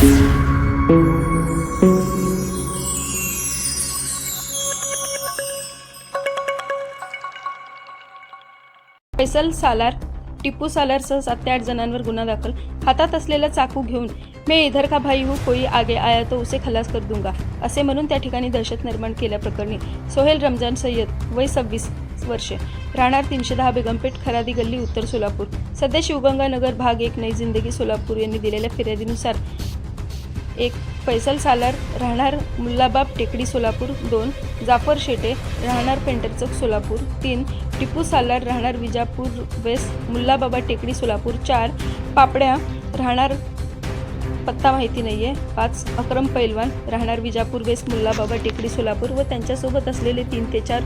फैसल सालार टिप्पू सालारसह सात ते आठ जणांवर गुन्हा दाखल. हातात असलेला चाकू घेऊन मे इधर का भाई हूँ कोई आगे आया तो उसे खलास कर दूंगा असे म्हणून त्या ठिकाणी दहशत निर्माण केल्याप्रकरणी सोहेल रमजान सय्यद वय सव्वीस वर्षे राहणार तीनशे दहा बेगमपेठ खरादी गल्ली उत्तर सोलापूर. सध्या शिवगंगानगर भाग एक नई जिंदगी सोलापूर यांनी दिलेल्या फिर्यादीनुसार एक फैसल सालार राहणार मुल्लाबाब टेकडी सोलापूर दोन जाफर शेटे राहणार पेंटरचक सोलापूर तीन टिपू सालार राहणार विजापूर वेस्ट मुल्लाबाबा टेकडी सोलापूर चार पापड्या राहणार पत्ता माहिती नाही आहे पाच अक्रम पैलवान राहणार विजापूर वेस्ट मुल्लाबाबा टेकडी सोलापूर व त्यांच्यासोबत असलेले तीन ते चार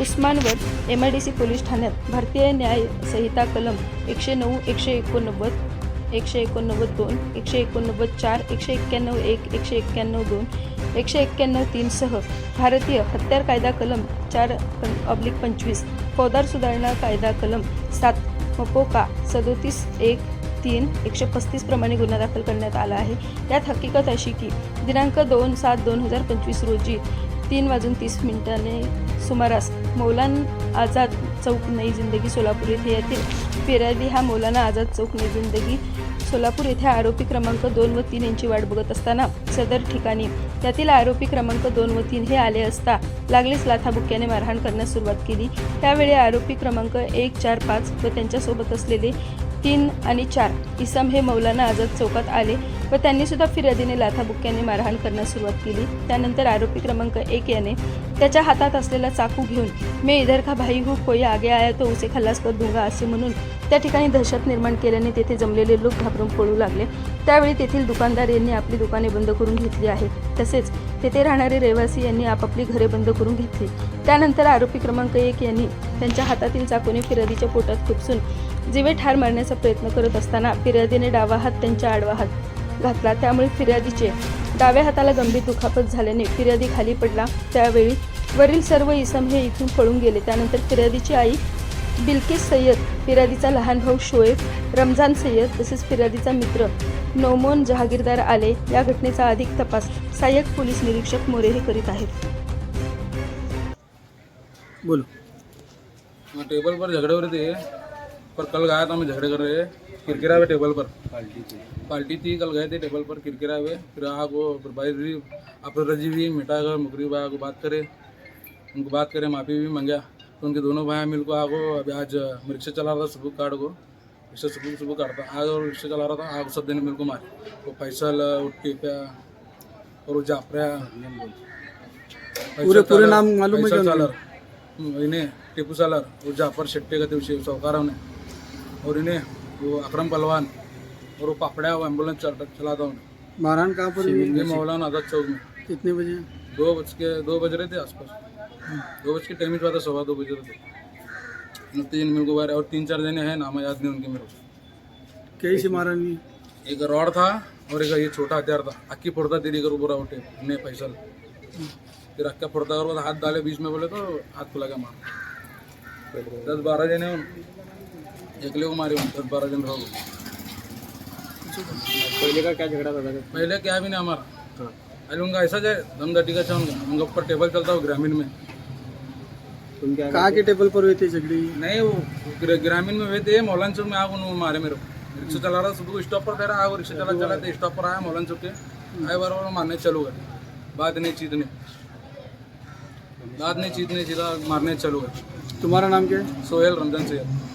उस्मानवर M I D C police ठाण्यात भारतीय न्याय संहिता कलम एकशे नऊ एकशे एकोणनव्वद एकशे एकोणनव्वद दोन एकशे एकोणनव्वद चार एकशे एक्क्याण्णव एक एकशे एक्क्याण्णव दोन एकशे एक्क्याण्णव तीनसह भारतीय हत्यार कायदा कलम चार अब्लिक पंचवीस फौदार सुधारणा कायदा कलम सात मपोका सदोतीस एक तीन एकशे पस्तीस प्रमाणे गुन्हा दाखल करण्यात आला आहे. यात हकीकत अशी की दिनांक दोन सात दोन हजार पंचवीस रोजी तीन वाजून तीस मिनिटाने सुमारास मौलान आझाद चौक नई जिंदगी सोलापूर येथे येते फिर्यादी हा मौलाना आझाद चौक नई जिंदगी सोलापूर येथे आरोपी क्रमांक दोन व तीन यांची वाट बघत असताना सदर ठिकाणी त्यातील आरोपी क्रमांक दोन व तीन हे आले असता लागलीच लाथाबुक्याने मारहाण करण्यास सुरुवात केली. त्यावेळी आरोपी क्रमांक एक चार पाच व त्यांच्यासोबत असलेले तीन आणि चार इसम हे मौलाना आझाद चौकात आले. व त्यांनी सुद्धा फिर्यादीने लाथाबुक्याने मारहाण करण्यास सुरुवात केली. त्यानंतर आरोपी क्रमांक एक याने त्याच्या हातात असलेला चाकू घेऊन मे इधर का भाई हू कोई आगे आया तो उसे खल्लास कर दुंगा असे म्हणून त्या ठिकाणी दहशत निर्माण केल्याने तेथे जमलेले लोक घाबरून पळू लागले. त्यावेळी तेथील दुकानदार यांनी आपली दुकाने बंद करून घेतली आहेत. तसेच तेथे राहणारे रहिवासी यांनी आपापली घरे बंद करून घेतली. त्यानंतर आरोपी क्रमांक एक यांनी त्यांच्या हातातील चाकूने फिर्यादीच्या पोटात खुपसून जिवे ठार मारण्याचा प्रयत्न करत असताना फिर्यादीने डावा हात त्यांच्या आडवा हात घातला त्यामुळे फिर्यादीचे डाव्या हाताला गंभीर दुखापत झाल्याने फिर्यादी खाली पडला. त्यावेळी वरील सर्व इसम हे इथून पळून गेले. त्यानंतर फिर्यादीची आई बिल्किस सय्यद फिर्यादीचा लहान भाऊ शोएब रमजान सय्यद तसेच फिर्यादीचा मित्र नोमोन जहागीरदार आले. या घटनेचा अधिक तपास सहाय्यक पोलीस निरीक्षक मोरे हे करीत आहेत. बोलो. मैं टेबल पर झगड़े हो रहे थे पर कल गया था मैं झगड़े कर रहे किरकिरा हुए टेबल पर। पार्टी थी। कल गए थे टेबल पर किरकिरा हुए। फिर आग वो भाई भी आप रज़ी भी मिटा कर मुकरी भाई को बात करे। उनको बात करे माफ़ी भी मांगा। तो उनके दोनों भाई मिल को आगो अभी आज मैं रिक्शा चला रहा था सुबह काट को। रिक्शा सुबह सुबह काटता। आग और रिक्शा चला रहा था आग सब दिन मिल को मारे। वो फैसल उट्टी पे और वो जाफरा पूरे पूरे नाम मालूम है सालर हम्म, इन्हें टिपू सालर और जाफ़र शेट्टे का दिवशी सौकारा ने और इन्हें वो अकरम पहलवान और वो पापड़ा वो एंबुलेंस चल- चलाता हूँ मारहान कहाँ पर? ये मौलाना आज़ाद चौक में। कितने बजे? दो बज के दो बज रहे थे आसपास। दो बज के टाइम था सवा दो बज रहे थे। तीन मेरे को बारे और तीन चार जने हैं नाम याद नहीं उनके मेरे को। कैसी मारहान हुई एक रॉड था और एक ये छोटा हथियार था। अक्की फोड़ता तेरी करो बुरा उठे ने फैसल। फिर अक्का फोड़ता करो हाथ डाले बीच में बोले तो हाथ खुला गया मार। दस बारह जने उन एकले को मारे उन दस बारह जन रहो. पहले का क्या झगड़ा था पहले क्या भी नहीं हमारा अरे उनका ऐसा जाए दमदटी का था उनका उनका ऊपर टेबल चलता हो ग्रामीण में. तुम क्या कहाँ के टेबल पर हुई थी झगड़ी नहीं वो ग्र- ग्रामीण में हुए थे मौलान चौक में आग उन्होंने मारे मेरे. को रिक्शा चला रहा था सुबह स्टॉप पर खड़ा आग वो रिक्शा चला चला स्टॉप पर आया मौलान चौक के आए बार बार मारने चालू गए बात नहीं चीतने बात नहीं चीतने सीधा मारने चालू गए तुम्हारा नाम क्या है? सोहेल रमजान सैयद